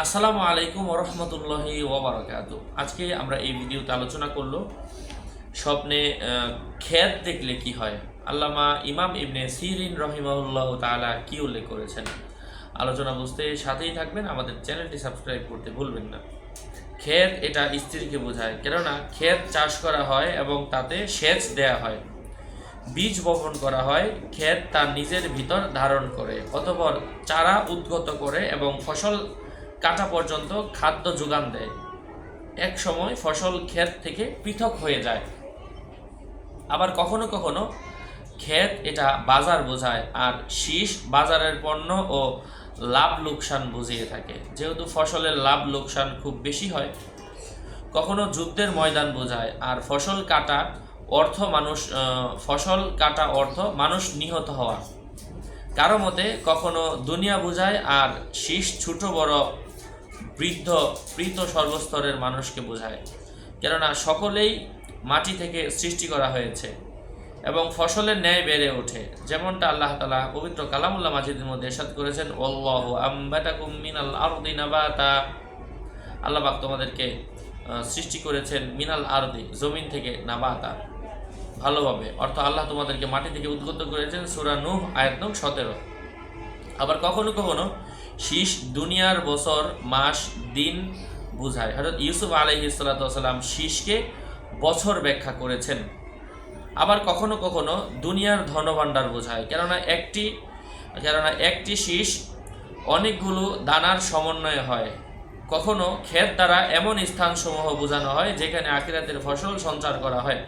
আসসালামু আলাইকুম ওরহমতুল্লাহি ওবরাকাত। আজকে আমরা এই ভিডিওতে আলোচনা করল স্বপ্নে ক্ষেত দেখলে কি হয়? আল্লামা ইমাম ইবনে সিরিন রহিমাউল্লাহ তাআলা কি উল্লেখ করেছেন? আলোচনা বুঝতে সাথেই থাকবেন, আমাদের চ্যানেলটি সাবস্ক্রাইব করতে ভুলবেন না। ক্ষেত এটা স্ত্রীকে বোঝায়, কেননা ক্ষেত চাষ করা হয় এবং তাতে সেচ দেয়া হয়। বীজ বপন করা হয় ক্ষেত তার নিজের ভিতর ধারণ করে, অতঃপর চারা উদ্গত করে এবং ফসল কাটা পর্যন্ত খাদ্য যোগান দেয়। এক সময় ফসল ক্ষেত থেকে পৃথক হয়ে যায়। আবার কখনো কখনো ক্ষেত এটা বাজার বোঝায় আর শীষ বাজারের পণ্য ও লাভ লোকসান বুঝিয়ে থাকে। যেহেতু ফসলের লাভ লোকসান খুব বেশি হয়, কখনো যুদ্ধের ময়দান বোঝায় আর ফসল কাটা অর্থ মানুষ ফসল কাটা অর্থ মানুষ নিহত হওয়া। কারও মতে কখনো দুনিয়া বোঝায় আর শীষ ছোট বড় বৃদ্ধ প্রীত সর্বস্তরের মানুষকে বোঝায়। কেননা সকলেই মাটি থেকে সৃষ্টি করা হয়েছে এবং ফসলের ন্যায় বেড়ে ওঠে। যেমনটা আল্লাহ তালা পবিত্র কালামুল্লাহ মাজিদের মধ্যে এরশাদ করেছেন ওল্লাহ আম্বাতাকুম মিনাল আরদি নাবাতা। আল্লাহ পাক তোমাদেরকে সৃষ্টি করেছেন মিনাল আরদি, জমিন থেকে নাবাতা। ভালোভাবে। অর্থ আল্লাহ তোমাদেরকে মাটি থেকে উদ্গত করেছেন সুরা নূহ সতেরো। আবার কখনো কখনো শীষ, দুনিয়ার বছর, মাস, দিন বুঝায়। হঠাৎ ইউসুফ আলহি সাল্লাম শীষকে বছর ব্যাখ্যা করেছেন। আবার কখনো কখনো দুনিয়ার ধনভাণ্ডার বোঝায়। কেননা একটি কেননা একটি শীষ অনেকগুলো দানার সমন্বয় হয়। কখনো ক্ষেত দ্বারা এমন স্থানসমূহ বোঝানো হয় যেখানে আখিরাতের ফসল সঞ্চার করা হয়।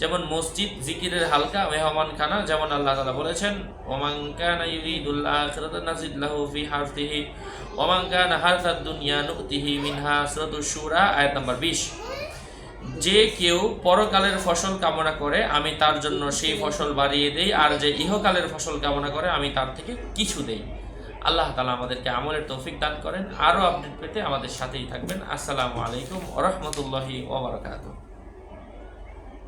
যেমন মসজিদ, জিকিরের হালকা মেহমানখানা যেমন আল্লাহ তালা বলেছেন, ওমান কানা ইউরিদুল আখিরাতা নাজিদ লাহু ফি হারতিহি ওমান কানা দুনিয়া নুতিহি মিনহা শুরা আয়াত নাম্বার 20 যে কেউ পরকালের ফসল কামনা করে, আমি তার জন্য সেই ফসল বাড়িয়ে দেই, আর যে ইহকালের ফসল কামনা করে, আমি তার থেকে কিছু দেই। আল্লাহ তালা আমাদেরকে আমলের তৌফিক দান করেন। আরও আপডেট পেতে আমাদের সাথেই থাকবেন। আসসালামু আলাইকুম ওরহমতুল্লাহি ওবরাকাতুহ